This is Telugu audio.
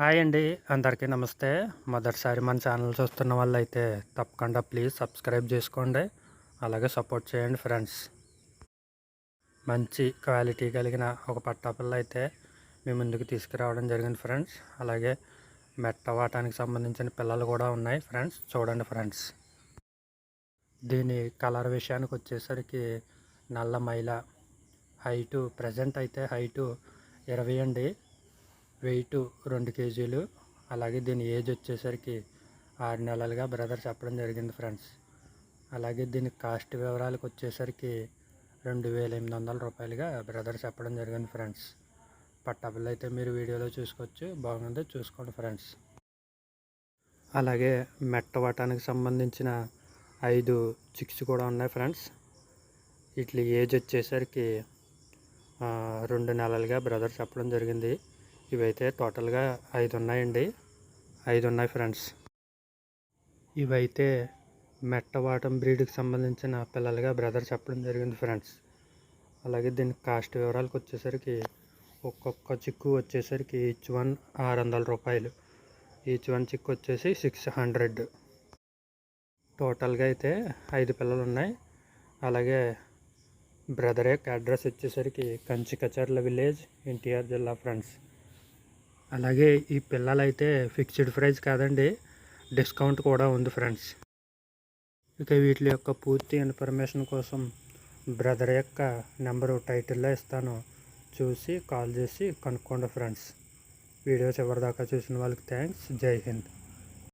హాయ్ అండి. అందరికీ నమస్తే. మొదటిసారి మన ఛానల్ చూస్తున్న వాళ్ళు అయితే తప్పకుండా ప్లీజ్ సబ్స్క్రైబ్ చేసుకోండి. అలాగే సపోర్ట్ చేయండి ఫ్రెండ్స్. మంచి క్వాలిటీ కలిగిన ఒక పట్టాపిల్ల అయితే మీ ముందుకు తీసుకురావడం జరిగింది ఫ్రెండ్స్. అలాగే మెట్ట వాటానికి సంబంధించిన పిల్లలు కూడా ఉన్నాయి ఫ్రెండ్స్. చూడండి ఫ్రెండ్స్. దీని కలర్ విషయానికి వచ్చేసరికి నల్ల మైల. హైటు ప్రజెంట్ అయితే హైటు ఇరవై అండి. వెయిట్ రెండు కేజీలు. అలాగే దీని ఏజ్ వచ్చేసరికి ఆరు నెలలుగా బ్రదర్ చెప్పడం జరిగింది ఫ్రెండ్స్. అలాగే దీని కాస్ట్ వివరాలకు వచ్చేసరికి రెండు వేల ఎనిమిది వందల రూపాయలుగా బ్రదర్ చెప్పడం జరిగింది ఫ్రెండ్స్. పట్టబుల్ అయితే మీరు వీడియోలో చూసుకోవచ్చు. బాగుంది చూసుకోండి ఫ్రెండ్స్. అలాగే మెట్ట వటానికి సంబంధించిన ఐదు చిక్స్ కూడా ఉన్నాయి ఫ్రెండ్స్. వీటి ఏజ్ వచ్చేసరికి రెండు నెలలుగా బ్రదర్ చెప్పడం జరిగింది. ఇవైతే టోటల్గా ఐదు ఉన్నాయండి ఐదు ఉన్నాయి ఫ్రెండ్స్. ఇవైతే మెట్టవాటం బ్రీడ్కి సంబంధించిన పిల్లలుగా బ్రదర్ చెప్పడం జరిగింది ఫ్రెండ్స్. అలాగే దీని కాస్ట్ వివరాలకు వచ్చేసరికి ఒక్కొక్క చిక్కు వచ్చేసరికి ఈచ్ వన్ ఆరు వందల రూపాయలు. ఈచ్ వన్ చిక్కు వచ్చేసి సిక్స్ హండ్రెడ్. టోటల్గా అయితే ఐదు పిల్లలు ఉన్నాయి అలాగే బ్రదర్ యొక్క అడ్రస్ వచ్చేసరికి కంచి కచర్ల విలేజ్ ఎన్టీఆర్ జిల్లా ఫ్రెండ్స్. అలాగే ఈ పిల్లలైతే ఫిక్స్డ్ ప్రైస్ కాదండి డిస్కౌంట్ కూడా ఉంది ఫ్రెండ్స్. ఇక వీటి యొక్క పూర్తి ఇన్ఫర్మేషన్ కోసం బ్రదర్ యొక్క నెంబరు టైటిల్లో ఇస్తాను. చూసి కాల్ చేసి కనుక్కోండి ఫ్రెండ్స్. వీడియో చివరిదాకా చూసిన వాళ్ళకి థ్యాంక్స్. జై హింద్.